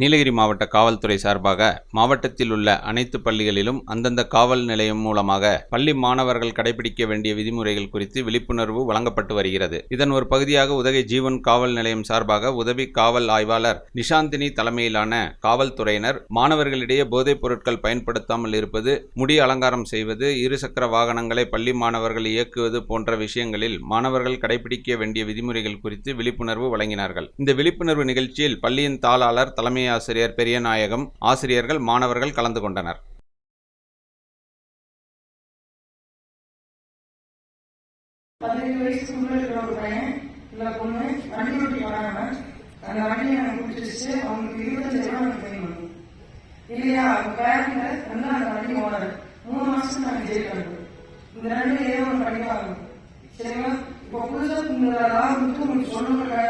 நீலகிரி மாவட்ட காவல்துறை சார்பாக மாவட்டத்தில் உள்ள அனைத்து பள்ளிகளிலும் அந்தந்த காவல் நிலையம் மூலமாக பள்ளி மாணவர்கள் கடைபிடிக்க வேண்டிய விதிமுறைகள் குறித்து விழிப்புணர்வு வழங்கப்பட்டு வருகிறது. இதன் ஒரு பகுதியாக உதகை ஜீவன் காவல் நிலையம் சார்பாக உதவி காவல் ஆய்வாளர் நிஷாந்தினி தலைமையிலான காவல்துறையினர் மாணவர்களிடையே போதைப் பொருட்கள் பயன்படுத்தாமல் இருப்பது முடி அலங்காரம் செய்வது இருசக்கர வாகனங்களை பள்ளி மாணவர்கள் இயக்குவது போன்ற விஷயங்களில் மாணவர்கள் கடைபிடிக்க வேண்டிய விதிமுறைகள் குறித்து விழிப்புணர்வு வழங்கினார்கள். இந்த விழிப்புணர்வு நிகழ்ச்சியில் பள்ளியின் தாளாளர் தலைமை ஆசிரியர் பெரியநாயகம் ஆசிரியர்கள் மாணவர்கள் கலந்து கொண்டனர். இருக்கிற ஒரு பையன் இல்ல பொண்ணு வண்டி ஓட்டி வராங்க. அந்த வண்டியை அவங்களுக்கு இருபத்தஞ்சு ரூபா இல்லையா அவங்க பேரண்ட்ல வந்து அந்த வண்டி ஓனர். மூணு மாசத்துக்கு ஜெயில் இந்த ரெண்டு ஏதோ சரிங்களா இப்போ புதுசா இந்த உங்களுக்கு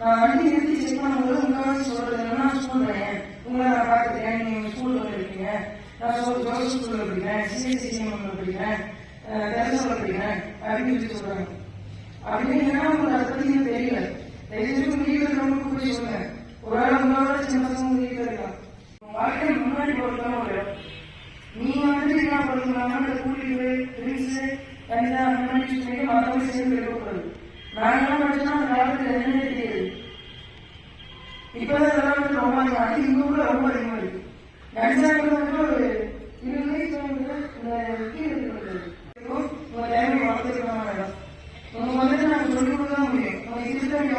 நான் வண்டி நிறுத்தி செக் பண்ணும்போது முக்கால்வாசி சொல்றது என்னன்னா ஸ்கூல் பையன் உங்களை நான் பார்த்துட்டேன் நீங்க ஸ்கூல்ல இருக்கீங்க நான் சொல் படிக்கிறேன் படிக்கிறேன் அப்படின்னு சொல்லி சொல்றாங்க. அப்படின்னா உங்களுக்கு அதை பத்தி தெரியல. தெரிஞ்சு வீட்டில் இருக்கிறவங்களுக்கு போய் சொல்லுங்க. ஒரு வேளை உங்களோட சின்ன பசங்க இருக்கலாம். முன்னாடி போறதுலாம் ஒரு நீங்க என்ன பண்ணுங்கன்னா கூட்டிட்டு ட்ரிங்க்ஸ் கஞ்சா அந்த மாதிரி யூஸ் பண்ணி மற்றவங்க சேர்ந்து இருக்கக்கூடாது என்ன அந்த காலத்துல தெரியாது. இப்பதான் இதெல்லாம் வந்து ரொம்ப அதிகம் இங்க கூட ரொம்ப அதிகமா இருக்கு. கஞ்சாங்கிறது ஒரு இருபது வயசு வந்து இந்த கீழே இருக்கிறது உங்க தேவையை வளர்த்துக்கலாம் இடம் உங்க வந்துட்டு நாங்க சொல்லி கொடுக்க தான் முடியும் உங்க இருக்க வேண்டிய